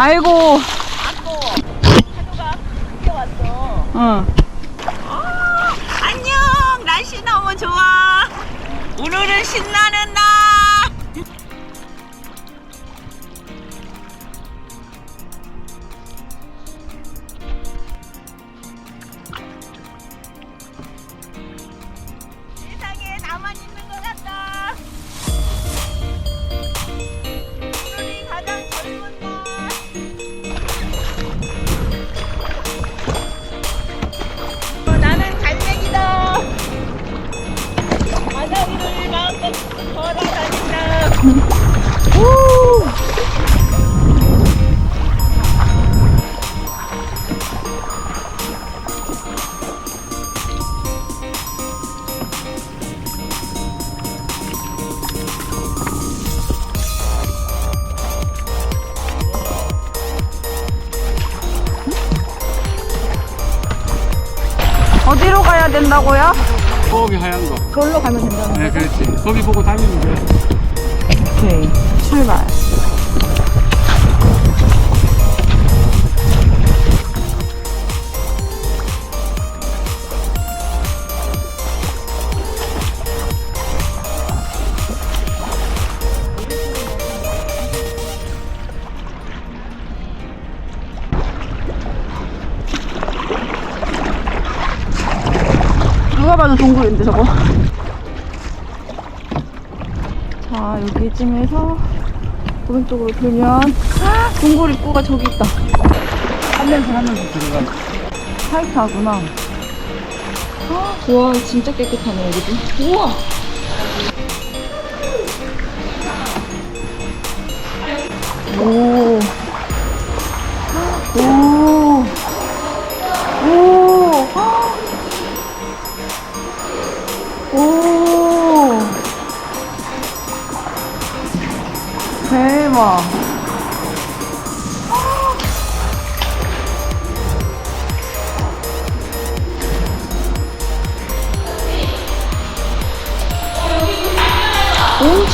아이고. 응. 안녕 날씨 너무 좋아 오늘은 신나는 날 된다고요? 거기 하얀 거. 그걸로 가면 된다는 네, 그렇지. 거기 보고 다니면 돼. 오케이. 출발. 봐도 동굴인데 저거. 자 여기쯤에서 오른쪽으로 돌면 아, 동굴 입구가 저기 있다. 하면서 하면서 들어가. 타이트하구나. 아, 와 진짜 깨끗하네 여기도. 우와.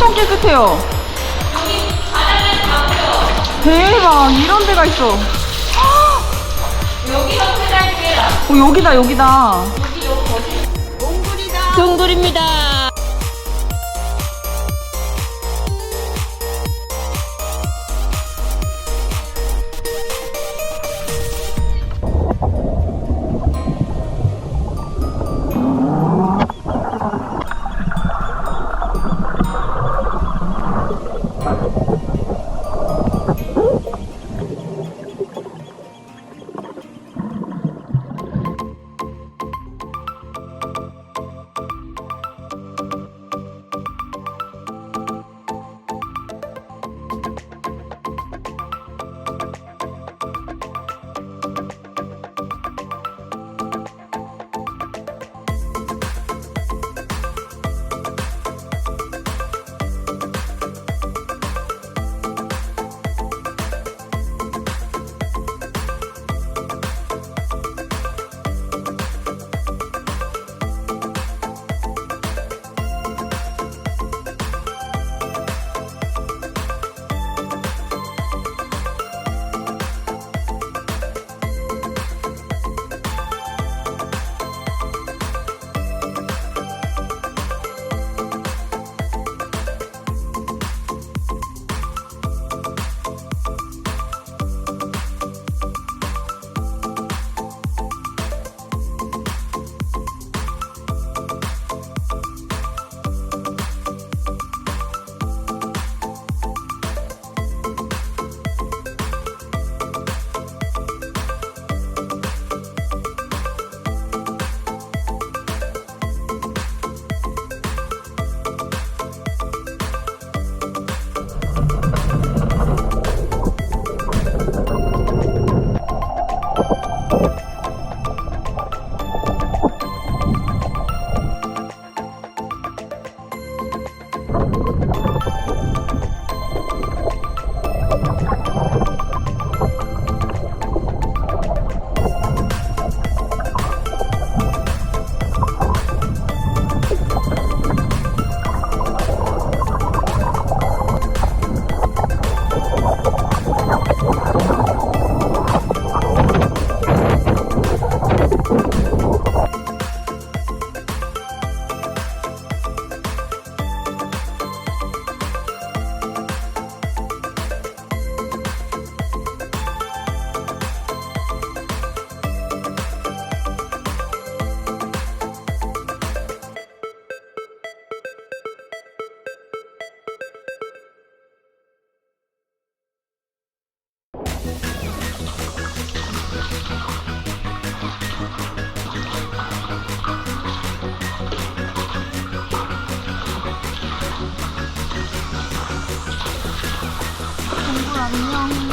엄청 깨끗해요. 대박, 이런 데가 있어. 여기가 어, 여기다, 여기다. 동굴입니다. 芭比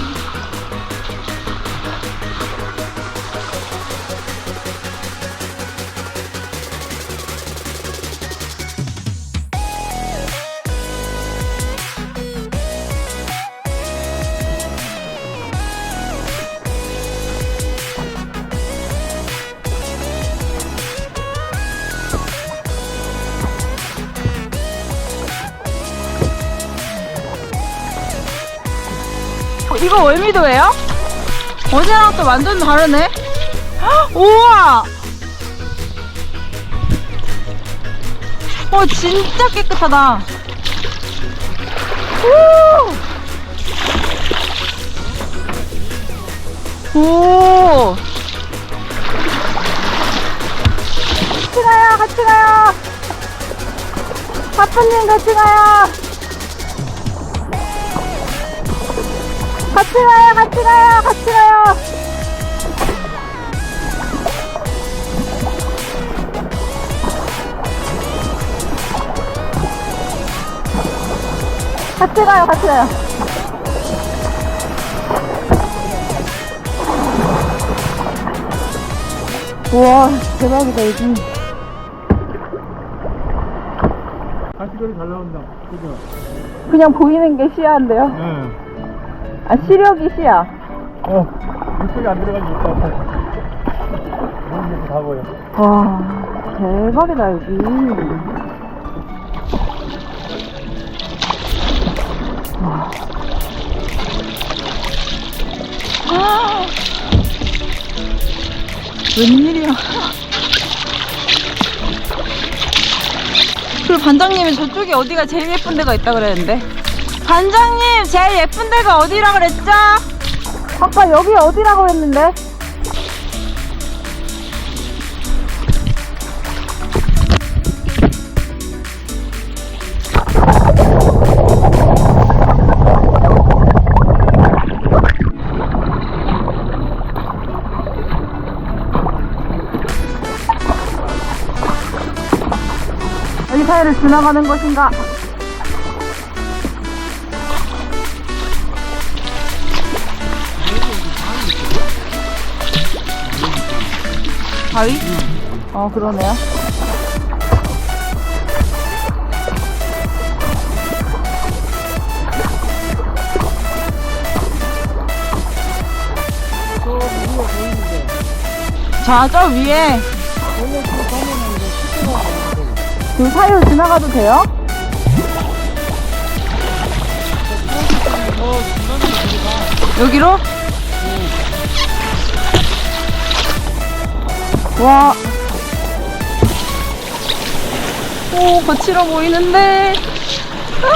이거 월미도예요? 어제랑 또 완전 다르네. 헉, 우와. 어 진짜 깨끗하다. 오. 오. 같이 가요, 같이 가요. 아빠님 같이 가요. 같이 가요, 같이 가요, 같이 가요. 같이 가요, 같이 가요. 우와, 대박이다, 여기. 가시거리 잘 나온다. 그죠? 그냥 보이는 게 시야인데요? 네. 아, 시력이 시야. 어, 물속에 안 들어가면 좋을 것 같아. 물이 다 보여. 와, 대박이다, 여기. 와. 아, 웬일이야. 그 반장님이 저쪽에 어디가 제일 예쁜 데가 있다 그랬는데. 반장님, 제일 예쁜 데가 어디라 그랬죠? 아까 여기 어디라고 했는데? 이 사이를 지나가는 것인가? 바위? 어, 그러네요. 자, 저 위에 그 사이로 지나가도 돼요? 여기로? 와. 오, 거칠어 보이는데. 아!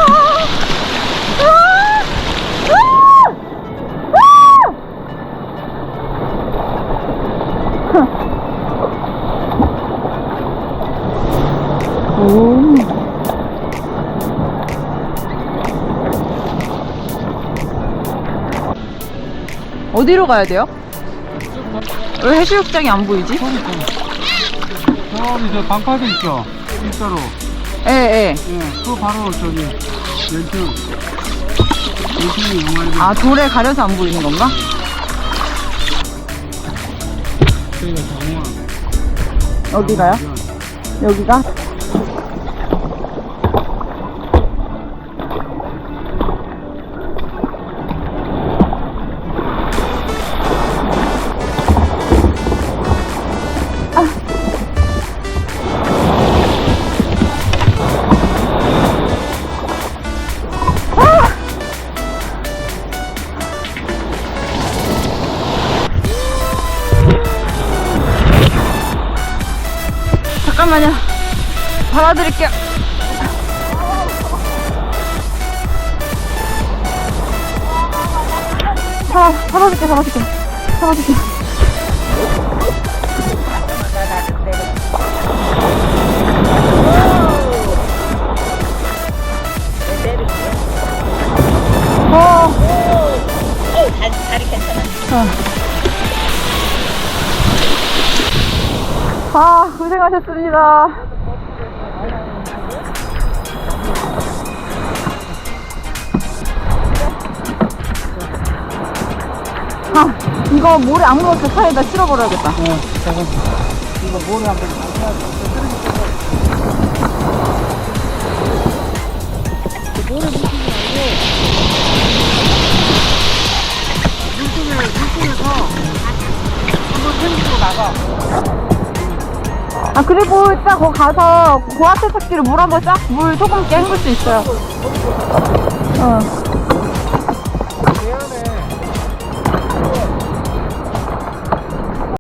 아! 아! 아! 오. 어디로 가야 돼요? 왜 해수욕장이 안 보이지? 저기 저 방파제 있죠? 일자로. 예, 예. 예, 그 바로 저기 영화에 아, 돌에 가려서 안 보이는 건가? 저희가. 어디가요? 여기가? 드릴게요. 잡아, 잡아줄게, 잡아줄게. 잡아줄게. 어, 오, 다리, 다리 괜찮아. 아, 고생하셨습니다. 아, 이거 모래 아무것도 사이에다 실어버려야겠다. 예, 잠깐. 이거 모래 한번 모 아, 그리고 일단 거기 가서 고아테 찾기로 물 한번 쫙, 물 조금 헹굴 수 있어요. 어.